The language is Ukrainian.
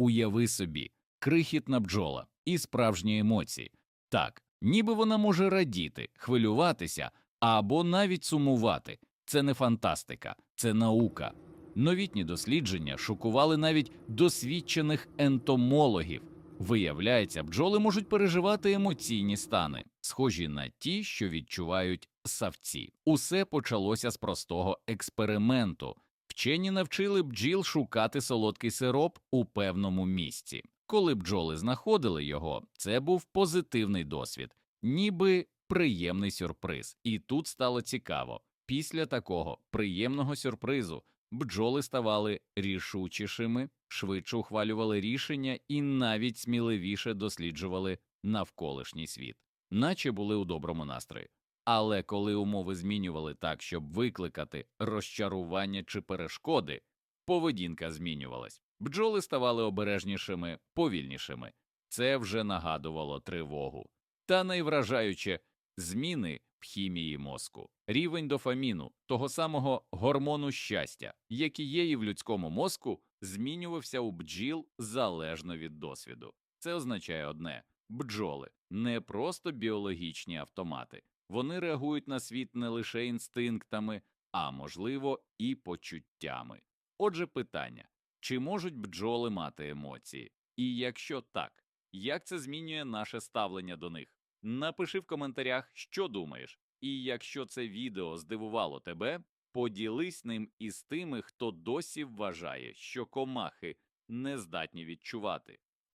Уяви собі, крихітна бджола і справжні емоції. Так, ніби вона може радіти, хвилюватися або навіть сумувати. Це не фантастика, це наука. Новітні дослідження шокували навіть досвідчених ентомологів. Виявляється, бджоли можуть переживати емоційні стани, схожі на ті, що відчувають савці. Усе почалося з простого експерименту. Вчені навчили бджіл шукати солодкий сироп у певному місці. Коли бджоли знаходили його, це був позитивний досвід, ніби приємний сюрприз. І тут стало цікаво. Після такого приємного сюрпризу бджоли ставали рішучішими, швидше ухвалювали рішення і навіть сміливіше досліджували навколишній світ, наче були у доброму настрої. Але коли умови змінювали так, щоб викликати розчарування чи перешкоди, поведінка змінювалась. Бджоли ставали обережнішими, повільнішими. Це вже нагадувало тривогу. Та найвражаюче зміни в хімії мозку, рівень дофаміну, того самого гормону щастя, який є і в людському мозку, змінювався у бджіл залежно від досвіду. Це означає одне: бджоли не просто біологічні автомати, вони реагують на світ не лише інстинктами, а можливо і почуттями. Отже, питання: чи можуть бджоли мати емоції? І якщо так, як це змінює наше ставлення до них? Напиши в коментарях, що думаєш, і якщо це відео здивувало тебе, поділись ним із тими, хто досі вважає, що комахи не здатні відчувати.